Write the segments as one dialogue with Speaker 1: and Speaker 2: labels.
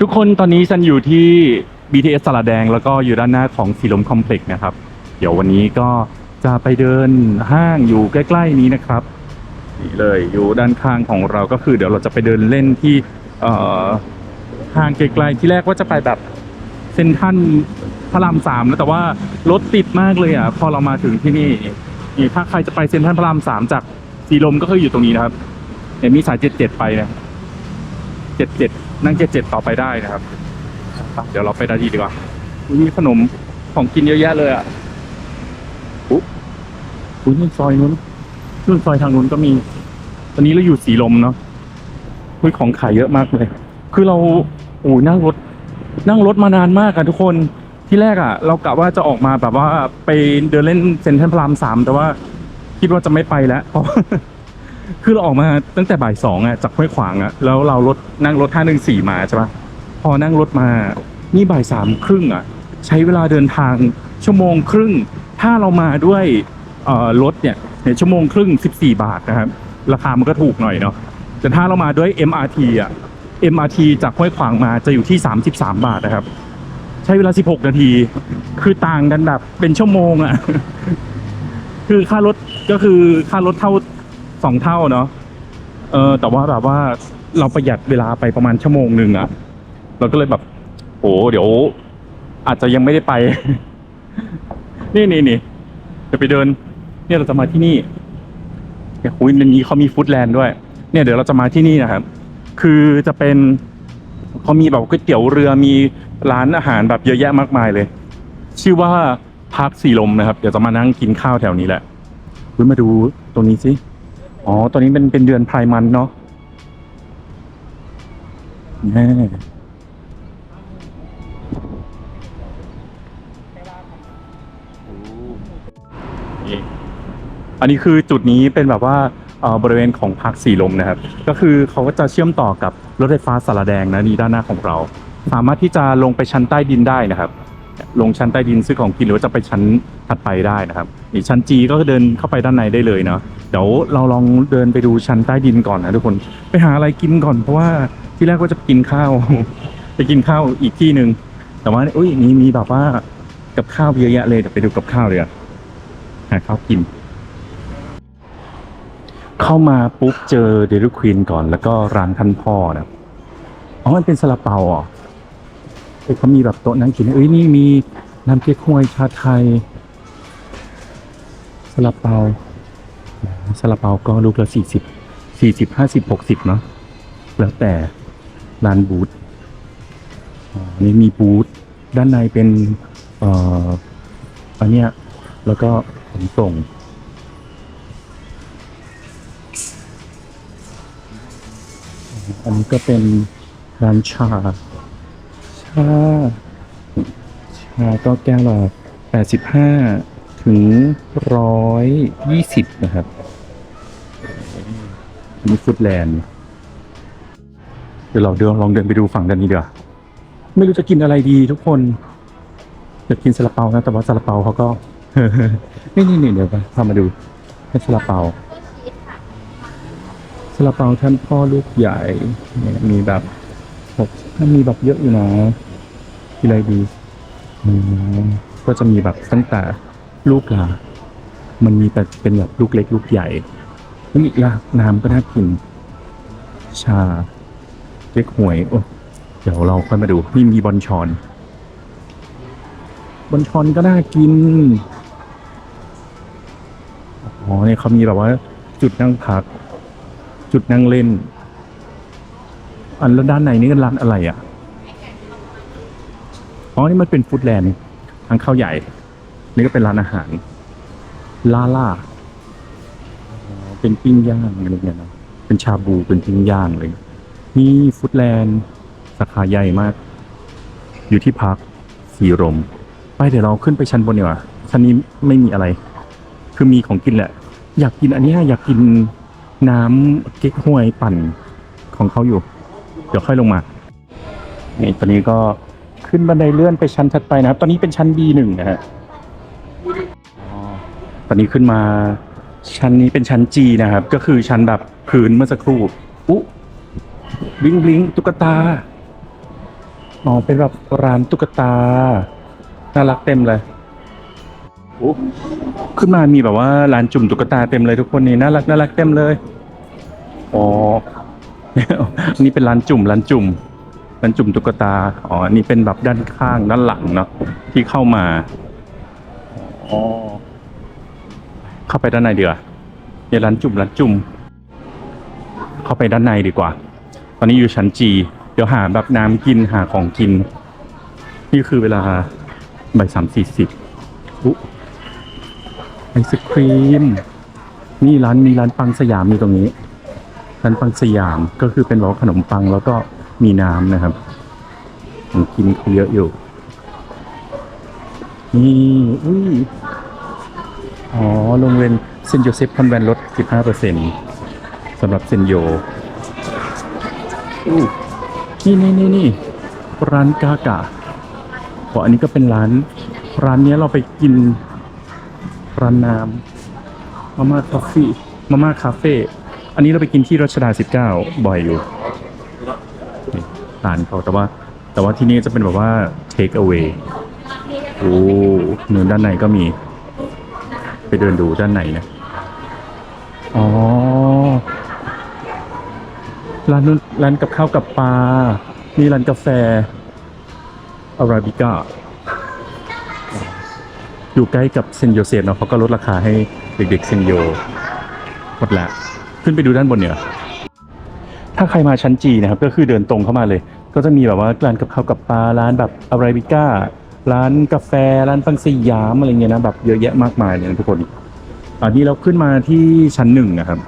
Speaker 1: ทุกคนตอนนี้ฉันอยู่ที่ BTS สระแดง แล้วก็อยู่ด้านหน้าของสีลมคอมเพล็กซ์นะครับ เดี๋ยววันนี้ก็จะไปเดินห้างอยู่ใกล้ ๆ นี้นะครับนี่เลยอยู่ด้านข้างของเราก็คือ เดี๋ยวเราจะไปเดินเล่นที่เอ่อห้างไกลๆที่แรกว่าจะไปแบบเซ็นทรัลพระรามสามนะแต่ว่ารถติดมากเลยอะพอเรามาถึงที่นี่นี่ถ้าใครจะไปเซ็นทรัลพระรามสามจากสีลมก็คืออยู่ตรงนี้นะครับเนี่ยมีสายเจ็ดเจ็ดไปนะ เจ็ดเจ็ดนั่งเจ็ดเจ็ดต่อไปได้นะครับไปเดี๋ยวเราไปด้านนี้ดีกว่าอุ๊ยมีขนมของกินเยอะแยะเลยอะอุ๊ยอุ๊ยนี่ซอยนู้นนู่นซอยทางนู้นก็มี ตอนนี้เราอยู่สีลมเนาะคุยของขายเยอะมากเลย คือเราโอ้ยนั่งรถ นั่งรถมานานมากอะทุกคนที่แรกอะเรากะว่าจะออกมาแบบว่าไปเดินเล่นเซ็นทรัลพระรามสามแต่ว่า คิดว่าจะไม่ไปแล้วเพราะ คือเราออกมาตั้งแต่บ่ายสองอะจากห้วยขวางอะแล้วเรารถนั่งรถท่าหนึ่งสี่มาใช่ปะพอนั่งรถมานี่บ่ายสามครึ่งอะใช้เวลาเดินทางชั่วโมงครึ่ง ถ้าเรามาด้วยรถเนี่ยเนี่ยชั่วโมงครึ่ง 14 บาทนะครับ ราคามันก็ถูกหน่อยเนาะแต่ถ้าเรามาด้วย MRT อะ MRT จากห้วยขวางมาจะอยู่ที่ 33 บาทนะครับ ใช้เวลา 16 นาที คือต่างกันแบบเป็นชั่วโมงอะ คือค่ารถก็คือค่ารถเท่า สองเท่าเนาะเออแต่ว่าแบบว่าเราประหยัดเวลาไปประมาณชั่วโมงหนึ่งอะเราก็เลยแบบโอ้เดี๋ยว อาจจะยังไม่ได้ไป นี่นี่นี่เดี๋ยวไปเดิน เนี่ยเราจะมาที่นี่เนี่ยอุ้ยในนี้เขามีฟู้ดแลนด์ด้วย เนี่ยเดี๋ยวเราจะมาที่นี่นะครับ คือจะเป็นเขามีแบบก๋วยเตี๋ยวเรือมีร้านอาหารแบบเยอะแยะมากมายเลย ชื่อว่าพักสีลมนะครับ เดี๋ยวจะมานั่งกินข้าวแถวนี้แหละเฮ้ยมาดูตรงนี้สิ อ๋อ ตอนนี้เป็นเป็นเดือนพายมันเนาะแน่นี่อันนี้คือจุดนี้เป็นแบบว่าเอ่อบริเวณของพักสีลมนะครับ ก็คือเขาก็จะเชื่อมต่อกับรถไฟฟ้าสารแดงนะนี่ด้านหน้าของเรา สามารถที่จะลงไปชั้นใต้ดินได้นะครับ ลงชั้นใต้ดินซื้อของกินหรือว่าจะไปชั้นถัดไปได้นะครับนี่ชั้นจีก็เดินเข้าไปด้านในได้เลยเนาะ เดี๋ยวเราลองเดินไปดูชั้นใต้ดินก่อนนะทุกคน ไปหาอะไรกินก่อนเพราะว่าที่แรกว่าจะกินข้าว ไปกินข้าวอีกที่หนึ่งแต่ว่าอุ้ยนี่มีแบบว่ากับข้าวเยอะแยะเลยเดี๋ยวไปดูกับข้าวเลยอะหาข้าวกิน เข้ามาปุ๊บเจอเดลิควีนก่อน แล้วก็ร้านท่านพ่อนะอ๋อมันเป็นซาลาเปาเหรอเอ้ยเขามีแบบโต๊ะนั่งกินเอ้ยนี่มีน้ำเก๊กฮวยชาไทยซาลาเปา ซาลาเปาก็ลูกละสี่สิบสี่สิบห้าสิบหกสิบเนาะแล้วแต่ร้านบูธอ๋อนี่มีบูธด้านในเป็นเอ่ออันเนี้ยแล้วก็ขนส่งอันนี้ก็เป็นร้านชา ชา ชาก็แก้วละแปดสิบห้าถึงร้อยยี่สิบนะครับ อันนี้ฟุตแลนด์เดี๋ยวเราเดินลองเดินไปดูฝั่งด้านนี้เดี๋ยวไม่รู้จะกินอะไรดีทุกคนอยากกินซาลาเปานะแต่ว่าซาลาเปาเขาก็ นี่นี่นี่เดี๋ยวพามาดูให้ซาลาเปาซาลาเปาท่านพ่อลูกใหญ่เนี่ยมีแบบหกมีแบบเยอะอยู่นะมีอะไรดีก็จะมีแบบตั้งแต่ลูกละมันมีแต่เป็นแบบลูกเล็กลูกใหญ่ แล้วอีกละน้ำก็น่ากิน ชาเล็กหวย โอ้ เดี๋ยวเราค่อยมาดู นี่มีบอลชอน บอลชอนก็น่ากิน อ๋อเนี่ยเขามีแบบว่า จุดนั่งพัก จุดนั่งเล่น อันแล้วด้านในนี่ก็ร้านอะไรอะ อ๋อ นี่มันเป็นฟู้ดแลนด์ทางเข้าใหญ่ นี่ก็เป็นร้านอาหาร ลาล่า เป็นปิ้งย่างอะไรเงี้ยนะเป็นชาบูเป็นปิ้งย่างเลยนี่ฟู้ดแลนด์สาขาใหญ่มาก อยู่ที่พักสีรม ไปเดี๋ยวเราขึ้นไปชั้นบนดีกว่าชั้นนี้ไม่มีอะไร คือมีของกินแหละ อยากกินอันนี้อยากกินน้ำเก๊กฮวยปั่นของเขาอยู่ เดี๋ยวค่อยลงมานี่ตอนนี้ก็ขึ้นบันไดเลื่อนไปชั้นถัดไปนะครับ ตอนนี้เป็นชั้น B1 นะฮะตอนนี้ขึ้นมา ชั้นนี้เป็นชั้น G นะครับ ก็คือชั้นแบบพื้นเมื่อสักครู่อุ๊บลิงบลิงตุ๊กตา อ๋อ เป็นแบบร้านตุ๊กตา น่ารักเต็มเลยโอ้ขึ้นมามีแบบว่าร้านจุ่มตุ๊กตาเต็มเลยทุกคนนี่น่ารักน่ารักเต็มเลย อ๋อนนี้เป็นร้านจุ่มร้านจุ่มร้านจุ่มตุ๊กตา อ๋อนนี้เป็นแบบด้านข้างด้านหลังเนาะที่เข้ามา อ๋อ เข้าไปด้านในดีกว่าเดี๋ยวร้านจุ่มร้านจุ่ม เข้าไปด้านในดีกว่า ตอนนี้อยู่ชั้นจีเดี๋ยวหาแบบน้ำกินหาของกิน นี่คือเวลาบ่ายสามสี่สิบอุ๊ไอศครีม นี่ร้านมีร้านปังสยามอยู่ตรงนี้ ร้านปังสยามก็คือเป็นแบบขนมปังแล้วก็มีน้ำนะครับของกินเขาเยอะอยู่ นี่ อุ้ย อ๋อโรงเรียนเซนโยเซฟคอนแวนลด 15%สำหรับเซนโยนี่นี่นี่นี่ร้านกากะอ๋ออันนี้ก็เป็นร้าน ร้านนี้เราไปกิน ร้านน้ำมาม่าคาเฟ่มาม่าคาเฟ่อันนี้เราไปกินที่รัชดา 19 บ่อยอยู่ร้านเขาแต่ว่า แต่ว่าที่นี่จะเป็นแบบว่า take away โอ้เนื้อด้านในก็มี ไปเดินดูด้านในนะ อ๋อ ร้านนู้นร้านกับข้าวกับปลา มีร้านกาแฟ อาราบิก้า อยู่ใกล้กับเซนโยเซฟเนาะเขาก็ลดราคาให้เด็กๆเซนโยหมดละ ขึ้นไปดูด้านบนเนี่ย ถ้าใครมาชั้นจีนะครับ ก็คือเดินตรงเข้ามาเลย ก็จะมีแบบว่าร้านกับข้าวกับปลา ร้านแบบอาราบิก้า ร้านกาแฟร้านฟังสยามอะไรเงี้ยนะแบบเยอะแยะมากมายเลยนะทุกคนอันนี้เราขึ้นมาที่ชั้นหนึ่งนะครับ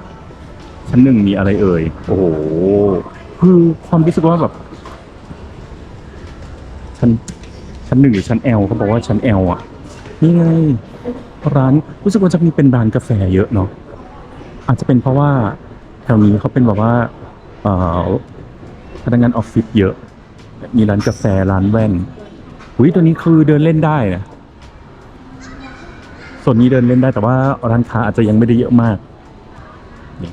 Speaker 1: ชั้นหนึ่งมีอะไรเอ่ยโอ้โหคือความรู้สึกว่าแบบ ชั้นชั้นหนึ่งหรือชั้นแอลเขาบอกว่าชั้นแอลอะนี่ไงร้านรู้สึกว่าจะมีเป็นร้านกาแฟเยอะเนาะอาจจะเป็นเพราะว่าแถวนี้เขาเป็นแบบว่าเอ่อพนักงานออฟฟิศเยอะ มีร้านกาแฟร้านแว่น อุ้ยตัวนี้คือเดินเล่นได้นะส่วนนี้เดินเล่นได้แต่ว่าร้านค้าอาจจะยังไม่ได้เยอะมากนี่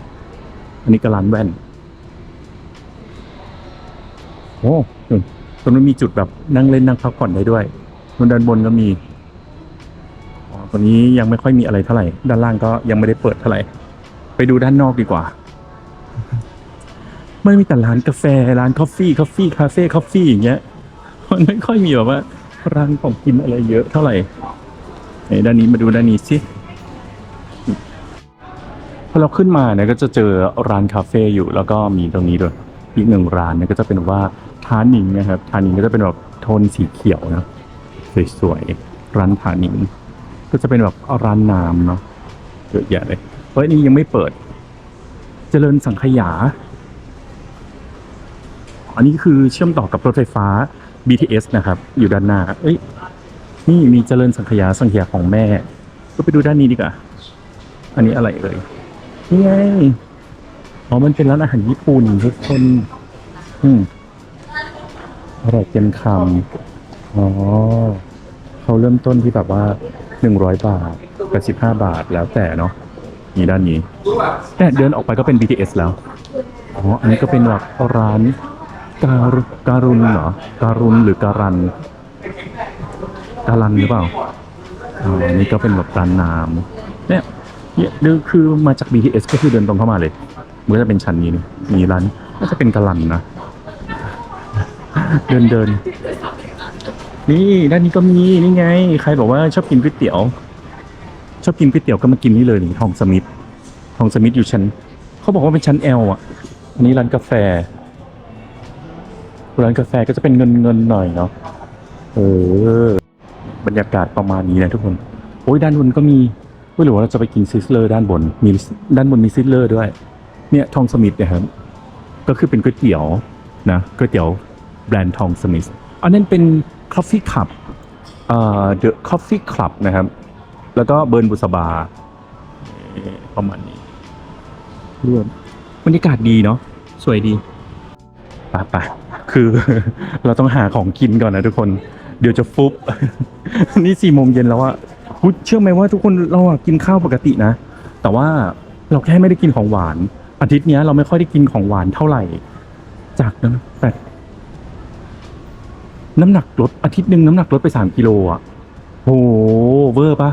Speaker 1: อันนี้ก็ร้านแว่น โอ้ตรงนั้นมีจุดแบบนั่งเล่นนั่งพักผ่อนได้ด้วยบนด้านบนก็มีอ๋อตรงนี้ยังไม่ค่อยมีอะไรเท่าไหร่ ด้านล่างก็ยังไม่ได้เปิดเท่าไหร่ ไปดูด้านนอกดีกว่าไม่มีแต่ร้านกาแฟ ร้านกาแฟกาแฟคาเฟ่กาแฟอย่างเงี้ย มันไม่ค่อยมีแบบว่าร้านของกินอะไรเยอะเท่าไหร่ไหนด้านนี้มาดูด้านนี้สิพอเราขึ้นมาเนี่ยก็จะเจอร้านคาเฟ่อยู่แล้วก็มีตรงนี้ด้วยอีกหนึ่งร้านเนี่ยก็จะเป็นว่าทานิงนะครับทานิงก็จะเป็นแบบโทนสีเขียวนะสวยๆร้านทานิงก็จะเป็นแบบร้านน้ำเนาะเยอะแยะเลยเฮ้ยนี่ยังไม่เปิด เจริญสังขยา อันนี้คือเชื่อมต่อกับรถไฟฟ้า BTS นะครับ อยู่ด้านหน้า เอ้ย นี่มีเจริญสังขยาสังขยาของแม่ ก็ไปดูด้านนี้ดีกว่า อันนี้อะไรเอ่ยนี่ไงอ๋อมันเป็นร้านอาหารญี่ปุ่นทุกคน อืมอร่อยเต็มคำอ๋อ เขาเริ่มต้นที่แบบว่าหนึ่งร้อยบาทแปดสิบห้าบาทแล้วแต่เนาะนี่ด้านนี้แต่เดินออกไปก็เป็น BTS แล้ว อ๋อ อันนี้ก็เป็นแบบร้าน การุการุณเหรอการุณหรือการัน การันหรือเปล่าอ๋อนี่ก็เป็นแบบร้านน้ำเนี่ยเนี่ยดินคือมาจาก BTS ก็คือเดินตรงเข้ามาเลยมันก็จะเป็นชั้นนี้นี่มีร้านน่าจะเป็นการันนะ เดินเดินนี่ด้านนี้ก็มีนี่ไง ใครบอกว่าชอบกินก๋วยเตี๋ยว ชอบกินก๋วยเตี๋ยวก็มากินนี่เลยนี่ทองสมิธทองสมิธอยู่ชั้น เขาบอกว่าเป็นชั้นแอลอะอันนี้ร้านกาแฟ ร้านกาแฟก็จะเป็นเงินเงินหน่อยเนาะเออบรรยากาศประมาณนี้นะทุกคนโอ้ยด้านบนก็มีหรือว่าเราจะไปกินซิสเลอร์ด้านบนมีด้านบนมีซิสเลอร์ด้วย เนี่ยทองสมิธนะครับ ก็คือเป็นก๋วยเตี๋ยวนะก๋วยเตี๋ยวแบรนด์ทองสมิธอันนั้นเป็น Coffee Club เอ่อ The Coffee Club นะครับ แล้วก็เบิร์นบุษบาเอ่อประมาณนี้รวมบรรยากาศดีเนาะสวยดีไป่ะปะ คือเราต้องหาของกินก่อนนะทุกคน เดี๋ยวจะฟุบ นี่สี่โมงเย็นแล้วอะเชื่อไหมว่าทุกคนเราอะกินข้าวปกตินะ แต่ว่าเราแค่ไม่ได้กินของหวาน อาทิตย์นี้เราไม่ค่อยได้กินของหวานเท่าไหร่ จากนั้นแต่น้ำหนักลดอาทิตย์หนึ่งน้ำหนักลดไปสามกิโลอะโหเวอร์ปะ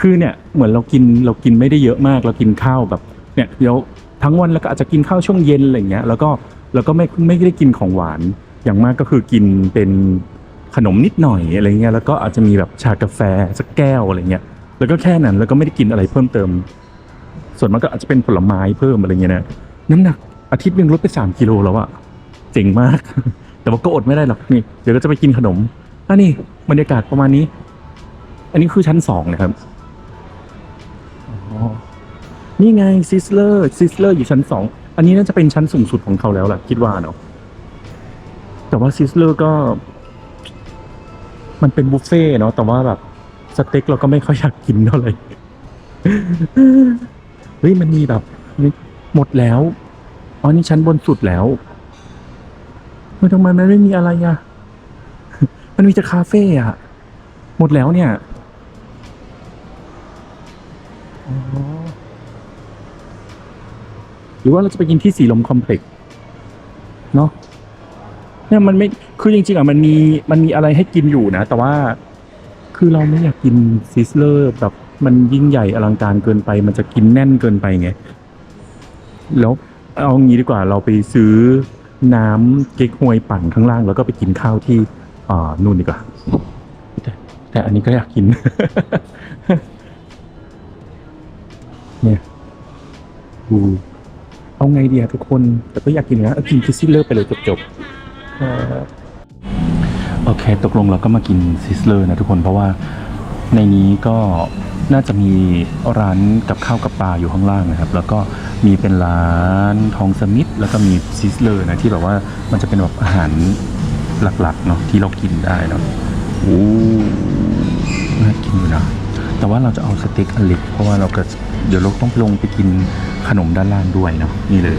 Speaker 1: คือเนี่ยเหมือนเรากินเรากินไม่ได้เยอะมาก เรากินข้าวแบบเนี่ยเดี๋ยวทั้งวันแล้วก็อาจจะกินข้าวช่วงเย็นอะไรอย่างเงี้ยแล้วก็ แล้วก็ไม่ไม่ได้กินของหวาน อย่างมากก็คือกินเป็นขนมนิดหน่อยอะไรเงี้ยแล้วก็อาจจะมีแบบชากาแฟสักแก้วอะไรเงี้ยแล้วก็แค่นั้นแล้วก็ไม่ได้กินอะไรเพิ่มเติม ส่วนมากก็อาจจะเป็นผลไม้เพิ่มอะไรเงี้ยนะน้ำหนักอาทิตย์หนึ่งลดไปสามกิโลแล้วอะเจ๋งมาก แต่ว่าก็อดไม่ได้หรอกนี่เดี๋ยวก็จะไปกินขนมอันนี้บรรยากาศประมาณนี้ อันนี้คือชั้นสองนะครับอ๋อนี่ไงซิสเลอร์ซิสเลอร์อยู่ชั้นสอง อันนี้น่าจะเป็นชั้นสูงสุดของเขาแล้วแหละคิดว่าเนาะแต่ว่าซิสเลอร์ก็ มันเป็นบุฟเฟ่เนาะแต่ว่าแบบสเต็กเราก็ไม่ค่อยอยากกินเท่าไหร่เฮ้ยมันมีแบบหมดแล้วอ๋อนี่ชั้นบนสุดแล้วเฮ้ยทำไมมันไม่มีอะไรอะมันมีแต่คาเฟ่อะหมดแล้วเนี่ยอ๋อ รือว่าเราจะไปกินที่สีลมคอมเพล็กซ์เนาะเนี่ยมันไม่คือจริงๆอะมันมีมันมีอะไรให้กินอยู่นะ แต่ว่าคือเราไม่อยากกินซิสเลอร์แบบมันยิ่งใหญ่อลังการเกินไป มันจะกินแน่นเกินไปไงแล้วเอางี้ดีกว่าเราไปซื้อน้ำเก๊กฮวยปั่นข้างล่าง แล้วก็ไปกินข้าวที่อ่านู่นดีกว่าแต่แต่อันนี้ก็อยากกิน เนี่ยดู เอาไงดีอะทุกคน แต่ก็อยากกินนะเอากินซิสเลอร์ไปเลยจบๆโอเค ตกลงเราก็มากินซิสเลอร์นะทุกคนเพราะว่าในนี้ก็น่าจะมีร้านกับข้าวกับปลาอยู่ข้างล่างนะครับ แล้วก็มีเป็นร้านทองสมิธแล้วก็มีซิสเลอร์นะที่แบบว่ามันจะเป็นแบบอาหารหลักๆเนาะที่เรากินได้เนาะโอ้น่ากินอยู่นะแต่ว่าเราจะเอาสเต็กอเล็กเพราะว่าเราก็ เดี๋ยวเราต้องลงไปกินขนมด้านล่างด้วยเนาะนี่เลย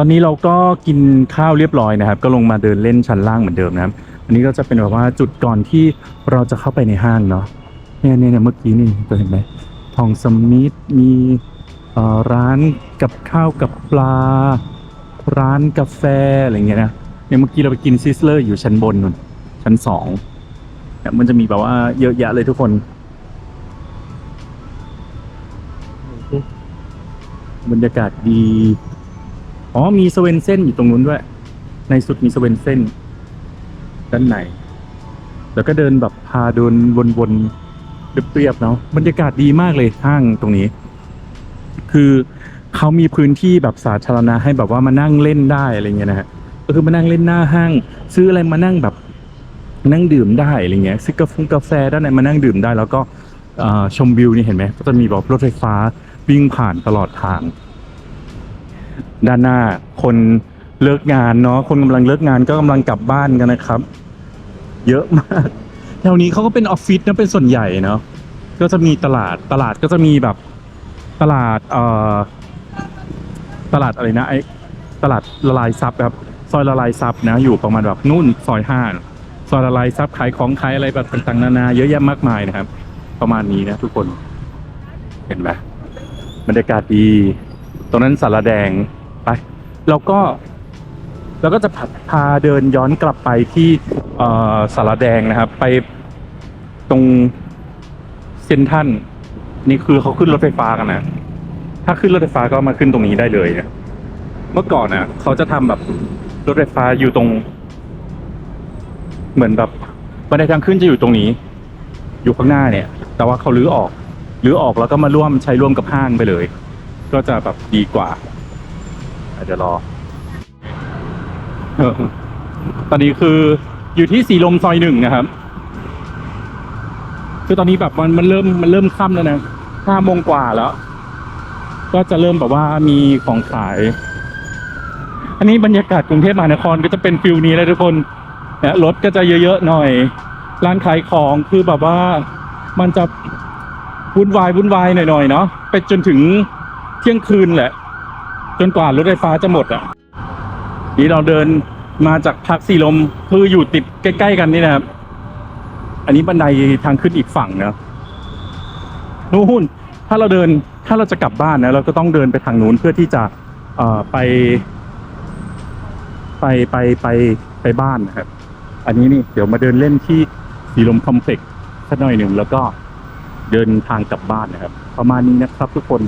Speaker 1: ตอนนี้เราก็กินข้าวเรียบร้อยนะครับ ก็ลงมาเดินเล่นชั้นล่างเหมือนเดิมนะครับ อันนี้ก็จะเป็นแบบว่าจุดก่อนที่เราจะเข้าไปในห้างเนาะเนี่ยเนี่ยเนี่ยเมื่อกี้นี่จะเห็นไหมทองสมิธมีเอ่อร้านกับข้าวกับปลา ร้านกาแฟอะไรเงี้ยนะเนี่ยเมื่อกี้เราไปกินซิสเลอร์อยู่ชั้นบนนู่นชั้นสองเนี่ยมันจะมีแบบว่าเยอะแยะเลยทุกคนบรรยากาศดี อ๋อมีสเวนเซนอยู่ตรงนู้นด้วย ในสุดมีสเวนเซนด้านในแล้วก็เดินแบบพาเดินวนๆเรียบๆเนาะบรรยากาศดีมากเลยห้างตรงนี้ คือเขามีพื้นที่แบบสาธารณะให้แบบว่ามานั่งเล่นได้อะไรเงี้ยนะฮะก็คือมานั่งเล่นหน้าห้าง ซื้ออะไรมานั่งแบบนั่งดื่มได้อะไรเงี้ยซื้อกาแฟกาแฟด้านในมานั่งดื่มได้ แล้วก็ชมวิวนี่เห็นไหมก็จะมีแบบรถไฟฟ้าวิ่งผ่านตลอดทาง ด้านหน้าคนเลิกงานเนาะคนกำลังเลิกงานก็กำลังกลับบ้านกันนะครับ เยอะมากแถวนี้เขาก็เป็นออฟฟิศนะเป็นส่วนใหญ่เนาะก็จะมีตลาดตลาดก็จะมีแบบตลาดเอ่อตลาดอะไรนะไอตลาดละลายซับครับซอยละลายซับนะ อยู่ประมาณแบบนู่นซอยห้าซอยละลายซับขายของขายอะไรแบบต่างๆนานาเยอะแยะมากมายนะครับ ประมาณนี้นะทุกคนเห็นไหมบรรยากาศดี ตรงนั้นสารแดง ไป แล้วก็เราก็จะพาเดินย้อนกลับไปที่สารแดงนะครับ ไปตรงเซนทันนี่คือเขาขึ้นรถไฟฟ้ากันนะ ถ้าขึ้นรถไฟฟ้าก็มาขึ้นตรงนี้ได้เลยนะเมื่อก่อนน่ะเขาจะทำแบบรถไฟฟ้าอยู่ตรง เหมือนแบบบันไดทางขึ้นจะอยู่ตรงนี้ อยู่ข้างหน้าเนี่ย แต่ว่าเขาลื้อออกลื้อออกแล้วก็มาร่วมใช้ร่วมกับห้างไปเลย ก็จะแบบดีกว่า อาจจะรอเออตอนนี้คืออยู่ที่สีลมซอยหนึ่งนะครับ คือตอนนี้แบบมันมันเริ่มมันเริ่มค่ำแล้วนะห้าโมงกว่าแล้ว ก็จะเริ่มแบบว่ามีของขาย อันนี้บรรยากาศกรุงเทพมหานครก็จะเป็นฟิลนี้เลยทุกคนนะรถก็จะเยอะๆหน่อย ร้านขายของคือแบบว่ามันจะวุ่นวายวุ่นวายหน่อยๆเนาะไปจนถึงเที่ยงคืนแหละ จนกว่ารถไฟฟ้าจะหมดอะนี่เราเดินมาจากพักสีลมคืออยู่ติดใกล้ ๆ กันนี่นะครับ อันนี้บันไดทางขึ้นอีกฝั่งนะนู่นถ้าเราเดินถ้าเราจะกลับบ้านนะเราก็ต้องเดินไปทางนู้นเพื่อที่จะเอ่อไป ไปไปไปไปบ้านนะครับ อันนี้นี่เดี๋ยวมาเดินเล่นที่สีลมคอมเพล็กซ์สักหน่อยหนึ่งแล้วก็เดินทางกลับบ้านนะครับ ประมาณนี้นะครับทุกคน